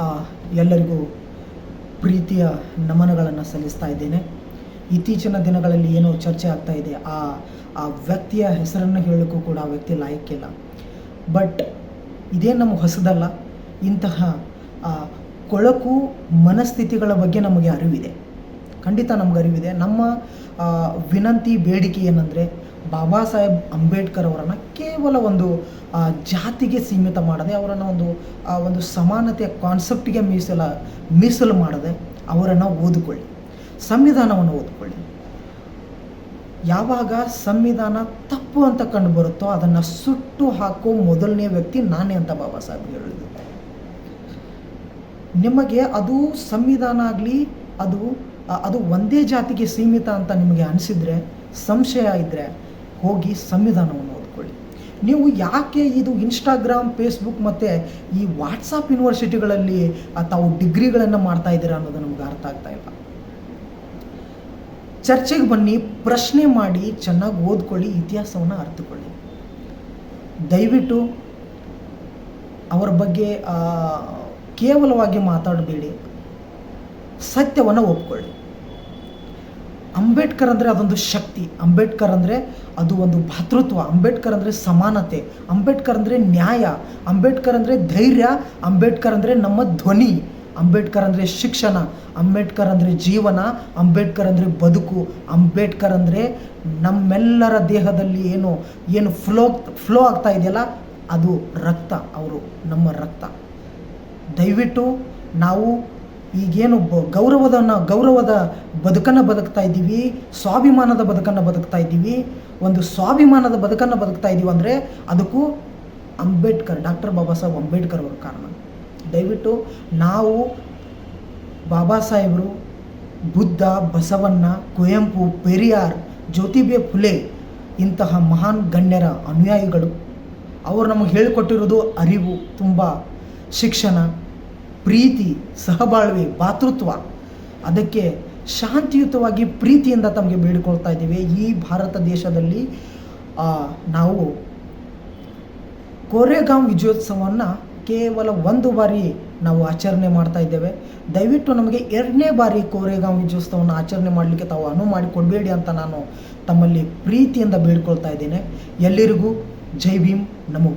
ಆ, ಎಲ್ಲರಿಗೂ ಪ್ರೀತಿಯ ನಮನಗಳನ್ನು ಸಲ್ಲಿಸ್ತಾ ಇದ್ದೇನೆ. ಇತ್ತೀಚಿನ ದಿನಗಳಲ್ಲಿ ಏನೋ ಚರ್ಚೆ ಆಗ್ತಾ ಇದೆ. ಆ ಆ ವ್ಯಕ್ತಿಯ ಹೆಸರನ್ನು ಹೇಳೋಕ್ಕೂ ಕೂಡ ಆ ವ್ಯಕ್ತಿ ಲಾಯಕ್ಕಿಲ್ಲ ಬಟ್ ಇದೇ ನಮಗೆ ಹೊಸದಲ್ಲ. ಇಂತಹ ಕೊಳಕು ಮನಸ್ಥಿತಿಗಳ ಬಗ್ಗೆ ನಮಗೆ ಅರಿವಿದೆ. ಖಂಡಿತ ನಮ್ಗೆ ಅರಿವಿದೆ. ನಮ್ಮ ವಿನಂತಿ, ಬೇಡಿಕೆ ಏನಂದರೆ ಬಾಬಾ ಸಾಹೇಬ್ ಅಂಬೇಡ್ಕರ್ ಅವರನ್ನು ಕೇವಲ ಒಂದು ಜಾತಿಗೆ ಸೀಮಿತ ಮಾಡದೆ ಅವರನ್ನು ಒಂದು ಒಂದು ಸಮಾನತೆಯ ಕಾನ್ಸೆಪ್ಟಿಗೆ ಮೀಸಲ, ಮೀಸಲು ಮಾಡದೆ ಅವರನ್ನು ಓದಿಕೊಳ್ಳಿ. ಸಂವಿಧಾನವನ್ನು ಓದಿಕೊಳ್ಳಿ. ಯಾವಾಗ ಸಂವಿಧಾನ ತಪ್ಪು ಅಂತ ಕಂಡು ಬರುತ್ತೋ ಅದನ್ನು ಸುಟ್ಟು ಹಾಕೋ ಮೊದಲನೇ ವ್ಯಕ್ತಿ ನಾನೇ ಅಂತ ಬಾಬಾ ಸಾಹೇಬ್ ಹೇಳಿದ್ರು. ನಿಮಗೆ ಅದು ಸಂವಿಧಾನ ಆಗಲಿ, ಅದು ಅದು ಒಂದೇ ಜಾತಿಗೆ ಸೀಮಿತ ಅಂತ ನಿಮಗೆ ಅನಿಸಿದರೆ, ಸಂಶಯ ಇದ್ದರೆ ಹೋಗಿ ಸಂವಿಧಾನವನ್ನು ಓದ್ಕೊಳ್ಳಿ. ನೀವು ಯಾಕೆ ಇದು ಇನ್ಸ್ಟಾಗ್ರಾಮ್ ಫೇಸ್ಬುಕ್ ಮತ್ತು ಈ ವಾಟ್ಸಪ್ ಯೂನಿವರ್ಸಿಟಿಗಳಲ್ಲಿ ತಾವು ಡಿಗ್ರಿಗಳನ್ನು ಮಾಡ್ತಾ ಇದ್ದೀರಾ ಅನ್ನೋದು ನಮ್ಗೆ ಅರ್ಥ ಆಗ್ತಾ ಇಲ್ಲ. ಚರ್ಚೆಗೆ ಬನ್ನಿ, ಪ್ರಶ್ನೆ ಮಾಡಿ, ಚೆನ್ನಾಗಿ ಓದ್ಕೊಳ್ಳಿ, ಇತಿಹಾಸವನ್ನು ಅರ್ಥಕೊಳ್ಳಿ ದಯವಿಟ್ಟು ಅವರ ಬಗ್ಗೆ ಕೇವಲವಾಗಿ ಮಾತಾಡಬೇಡಿ. ಸತ್ಯವನ್ನು ಒಪ್ಕೊಳ್ಳಿ ಅಂಬೇಡ್ಕರ್ ಅಂದರೆ ಅದೊಂದು ಶಕ್ತಿ ಅಂಬೇಡ್ಕರ್ ಅಂದರೆ ಅದು ಒಂದು ಭಾತೃತ್ವ ಅಂಬೇಡ್ಕರ್ ಅಂದರೆ ಸಮಾನತೆ ಅಂಬೇಡ್ಕರ್ ಅಂದರೆ ನ್ಯಾಯ ಅಂಬೇಡ್ಕರ್ ಅಂದರೆ ಧೈರ್ಯ ಅಂಬೇಡ್ಕರ್ ಅಂದರೆ ನಮ್ಮ ಧ್ವನಿ ಅಂಬೇಡ್ಕರ್ ಅಂದರೆ ಶಿಕ್ಷಣ ಅಂಬೇಡ್ಕರ್ ಅಂದರೆ ಜೀವನ ಅಂಬೇಡ್ಕರ್ ಅಂದರೆ ಬದುಕು ಅಂಬೇಡ್ಕರ್ ಅಂದರೆ ನಮ್ಮೆಲ್ಲರ ದೇಹದಲ್ಲಿ ಏನು ಏನು ಫ್ಲೋ ಫ್ಲೋ ಆಗ್ತಾ ಇದೆಯಲ್ಲ ಅದು ರಕ್ತ ಅವರು ನಮ್ಮ ರಕ್ತ ದಯವಿಟ್ಟು ನಾವು ಈಗೇನು ಬ ಗೌರವದ ಗೌರವದ ಬದುಕನ್ನು ಬದುಕ್ತಾ ಇದ್ದೀವಿ, ಸ್ವಾಭಿಮಾನದ ಬದುಕನ್ನು ಬದುಕ್ತಾ ಇದ್ದೀವಿ. ಒಂದು ಸ್ವಾಭಿಮಾನದ ಬದುಕನ್ನು ಬದುಕ್ತಾ ಇದ್ದೀವಿ ಅಂದರೆ ಅದಕ್ಕೂ ಅಂಬೇಡ್ಕರ್, ಡಾಕ್ಟರ್ ಬಾಬಾ ಸಾಹೇಬ್ ಅಂಬೇಡ್ಕರ್ ಅವರ ಕಾರಣ. ದಯವಿಟ್ಟು ನಾವು ಬಾಬಾ ಸಾಹೇಬರು, ಬುದ್ಧ, ಬಸವಣ್ಣ, ಕುವೆಂಪು, ಪೆರಿಯಾರ್, ಜ್ಯೋತಿಬೆ ಫುಲೆ ಇಂತಹ ಮಹಾನ್ ಗಣ್ಯರ ಅನುಯಾಯಿಗಳು. ಅವರು ನಮಗೆ ಹೇಳಿಕೊಟ್ಟಿರೋದು ಅರಿವು, ತುಂಬ ಶಿಕ್ಷಣ. ಪ್ರೀತಿ, ಸಹಬಾಳ್ವೆ, ಭಾತೃತ್ವ, ಅದಕ್ಕೆ ಶಾಂತಿಯುತವಾಗಿ ಪ್ರೀತಿಯಿಂದ ತಮಗೆ ಬೇಡಿಕೊಳ್ತಾ ಇದ್ದೀವಿ. ಈ ಭಾರತ ದೇಶದಲ್ಲಿ ನಾವು ಕೋರೆಗಾಂ ವಿಜಯೋತ್ಸವವನ್ನು ಕೇವಲ ಒಂದು ಬಾರಿ ನಾವು ಆಚರಣೆ ಮಾಡ್ತಾ ಇದ್ದೇವೆ. ದಯವಿಟ್ಟು ನಮಗೆ ಎರಡನೇ ಬಾರಿ ಕೋರೆಗಾಂವ್ ವಿಜಯೋತ್ಸವವನ್ನು ಆಚರಣೆ ಮಾಡಲಿಕ್ಕೆ ತಾವು ಅನುವು ಮಾಡಿಕೊಡಬೇಡಿ ಅಂತ ನಾನು ತಮ್ಮಲ್ಲಿ ಪ್ರೀತಿಯಿಂದ ಬೇಡ್ಕೊಳ್ತಾ ಇದ್ದೇನೆ. ಎಲ್ಲರಿಗೂ, ಜೈ ಭೀಮ್, ನಮೋ